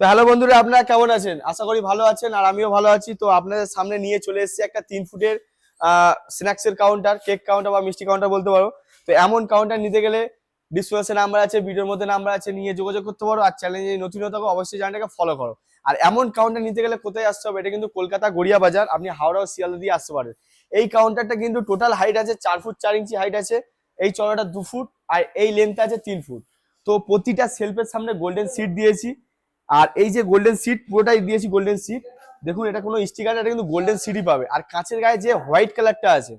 তো হ্যালো বন্ধুরা, আপনারা কেমন আছেন? আশা করি ভালো আছেন আর আমিও ভালো আছি। তো আপনাদের সামনে নিয়ে চলে এসেছি একটা তিন ফুটের স্ন্যাক্সের কাউন্টার কেক কাউন্টার বা মিষ্টি কাউন্টার বলতে পারো। তো এমন কাউন্টার নিতে গেলে ডিসপ্লেসে নাম্বার আছে, ভিডিওর মধ্যে নাম্বার আছে, নিয়ে যোগাযোগ করতে পারো আর চ্যালেঞ্জে নতুন হতে অবশ্যই চ্যানেলটাকে ফলো করো। আর এমন কাউন্টার নিতে গেলে কোথায় আসতে হবে? এটা কিন্তু কলকাতা গড়িয়া বাজার, আপনি হাওড়া ও শিয়ালদা দিয়ে আসতে পারেন। এই কাউন্টারটা কিন্তু টোটাল হাইট আছে চার ফুট চার ইঞ্চি হাইট আছে। এই চড়াটা দু ফুট আর এই লেন্থ আছে তিন ফুট। তো প্রতিটা সেলফের সামনে গোল্ডেন সিট দিয়েছি। আর এই যে গোল্ডেন সিট পুরোটাই দিয়েছি গোল্ডেন সিট দেখুন, এটা কোনো স্টিকার এটা কিন্তু গোল্ডেন সিটই পাবে। আর কাঁচের গায়ে যে হোয়াইট কালারটা আছে,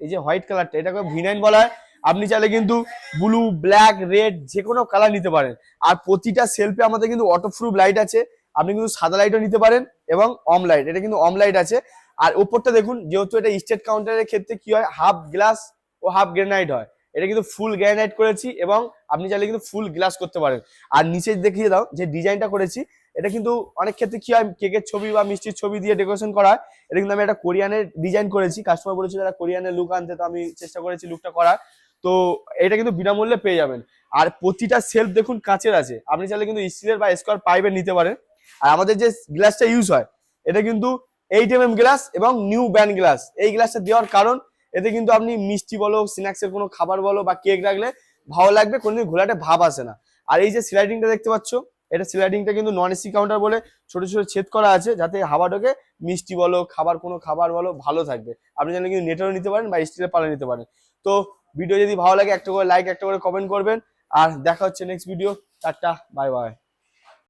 এই যে হোয়াইট কালারটা এটাকে ভিনাইন বলা হয়। আপনি চাইলে কিন্তু ব্লু ব্ল্যাক রেড যে কোনো কালার নিতে পারেন। আর প্রতিটা সেলফে আমাদের কিন্তু অটো প্রুফ লাইট আছে। আপনি কিন্তু সাদা লাইটও নিতে পারেন এবং অম লাইট এটা কিন্তু অম লাইট আছে। আর ওপরটা দেখুন, যেহেতু এটা স্টেট কাউন্টারের ক্ষেত্রে কি হয় হাফ গ্লাস ও হাফ গ্রেনাইট হয়। এটা কিন্তু ফুল গ্রেনাইট করেছি এবং আপনি চাইলে কিন্তু ফুল গ্লাস করতে পারেন। আর নিচে দেখিয়ে দাও যে ডিজাইনটা করেছি, এটা কিন্তু অনেক ক্ষেত্রে কি হয় কেকের ছবি বা মিষ্টির ছবি দিয়ে ডেকোরেশন করা হয়। এটা কিন্তু আমি একটা কোরিয়ানের ডিজাইন করেছি। কাস্টমার বলেছিল একটা কোরিয়ানের লুক আনতে, তো আমি চেষ্টা করেছি লুকটা করার। তো এটা কিন্তু বিনামূল্যে পেয়ে যাবেন। আর প্রতিটা সেলফ দেখুন কাঁচের আছে। আপনি চাইলে কিন্তু স্টিলের বা স্কোয়ার পাইপের নিতে পারেন। আর আমাদের যে গ্লাসটা ইউজ হয়, এটা কিন্তু এইট এম এম গ্লাস এবং নিউ ব্যান্ড গ্লাস এই গ্লাসটা দেওয়ার কারণ এতে কিন্তু আপনি মিষ্টি বলো স্ন্যাক্সের কোনো খাবার বলো বা কেক রাখলে ভালো লাগবে, কোনোদিন ঘোলাটে ভাব আসে না। আর এই যে স্লাইডিংটা দেখতে পাচ্ছ, এটা স্লাইডিংটা কিন্তু নন এসি কাউন্টার বলে ছোট ছোট ছেদ করা আছে যাতে হাওয়া মিষ্টি বলো, খাবার, কোনো খাবার বলো, ভালো থাকবে। আপনি জানেন কিন্তু নেটেরও নিতে পারেন বা স্টিলের পালে নিতে পারেন। তো ভিডিও যদি ভালো লাগে, একটা করে লাইক একটা করে কমেন্ট করবেন। আর দেখা হচ্ছে next video tata bye bye